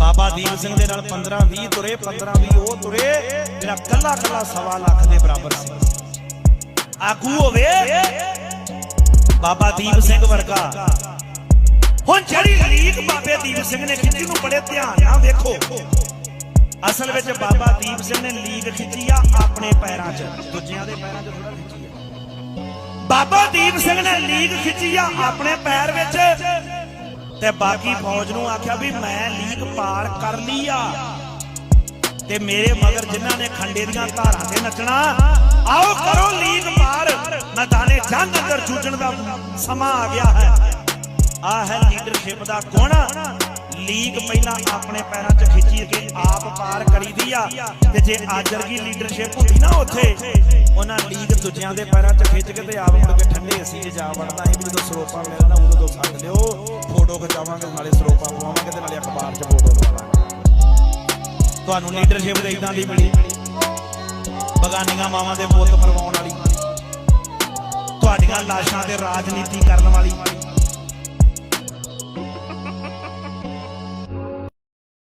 ਬਾਬਾ ਦੀਪ ਸਿੰਘ ਦੇ ਨਾਲ 15 20 ਤੁਰੇ 15 20 ਉਹ ਤੁਰੇ, ਜਿਹੜਾ ਕੱਲਾ ਕੱਲਾ ਸਵਾ ਲੱਖ ਦੇ ਬਰਾਬਰ ਸੀ। ਆਗੂ ਹੋਵੇ, ਬਾਬਾ ਦੀਪ ਸਿੰਘ ਵਰਗਾ। ਹੁਣ ਜਿਹੜੀ ਲੀਕ ਬਾਬੇ ਦੀਪ ਸਿੰਘ ਨੇ ਖਿੱਚੀ ਨੂੰ ਬੜੇ ਧਿਆਨ ਨਾਲ ਵੇਖੋ। ਅਸਲ ਵਿੱਚ ਬਾਬਾ ਦੀਪ ਸਿੰਘ ਨੇ ਲੀਕ ਖਿੱਚੀ ਆ ਆਪਣੇ ਪੈਰਾਂ 'ਚ, ਦੂਜਿਆਂ ਦੇ ਪੈਰਾਂ 'ਚ ਥੋੜਾ ਖਿੱਚੀ ਆ। ਬਾਬਾ ਦੀਪ ਸਿੰਘ ਨੇ ਲੀਕ ਖਿੱਚੀ ਆ ਆਪਣੇ ਪੈਰ ਵਿੱਚ। ਤੇ ਬਾਕੀ ਫੌਜ ਨੂੰ ਆਖਿਆ ਵੀ ਮੈਂ ਲੀਕ ਪਾਰ ਕਰ ਲਈ ਆ। ਤੇ ਮੇਰੇ ਮਗਰ ਜਿਨ੍ਹਾਂ ਨੇ ਖੰਡੇ ਦੀਆਂ ਧਾਰਾਂ ਤੇ ਨੱਚਣਾ, ਆਓ ਕਰੋ ਲੀਕ ਪਾਰ। ਮੈਦਾਨੇ ਜੰਗ ਅੰਦਰ ਜੂਝਣ ਦਾ ਸਮਾਂ ਆ ਗਿਆ ਹੈ। ਆ ਹੈ ਲੀਡਰਸ਼ਿਪ ਦਾ ਗੁਣ ਲੀਕ ਪਹਿਲਾਂ ਆਪਣੇ ਪੈਰਾਂ 'ਚ ਖਿੱਚੀ ਕੇ ਪਾਰ ਕਰੀਦੀ ਆ ਤੇ ਜੇ ਅੱਜ ਵਰਗੀ ਲੀਡਰਸ਼ਿਪ ਹੁੰਦੀ ਨਾ ਉੱਥੇ, ਉਹਨਾਂ ਲੀਕ ਦੂਜਿਆਂ ਦੇ ਪੈਰਾਂ 'ਚ ਖਿੱਚ ਕੇ ਤੇ ਆਪ ਮੁੜ ਕੇ ਠੰਡੇ ਅਸੀਂ ਜੇ ਜਾ ਵੜਨਾ ਸੀ ਵੀ ਜਦੋਂ ਸਰੋਪਾ ਮਿਲਣਾ ਉਦੋਂ ਤੋਂ ਛੱਡ ਲਿਓ ਫੋਟੋ ਖਿਚਾਵਾਂਗੇ, ਨਾਲੇ ਸਰੋਪਾ ਪਵਾਵਾਂਗੇ ਤੇ ਨਾਲੇ ਅਖਬਾਰ 'ਚ ਫੋਟੋ ਲਵਾਵਾਂਗੇ। ਤੁਹਾਨੂੰ ਲੀਡਰਸ਼ਿਪ ਦੇ ਇਦਾਂ ਦੀ ਮਿਲੀ? ਬਗਾਨੀਆਂ ਮਾਵਾਂ ਦੇ ਪੁੱਤ ਫਰਵਾਉਣ ਵਾਲੀ? ਤੁਹਾਡੀਆਂ ਲਾਸ਼ਾਂ ਤੇ ਰਾਜਨੀਤੀ ਕਰਨ ਵਾਲੀ?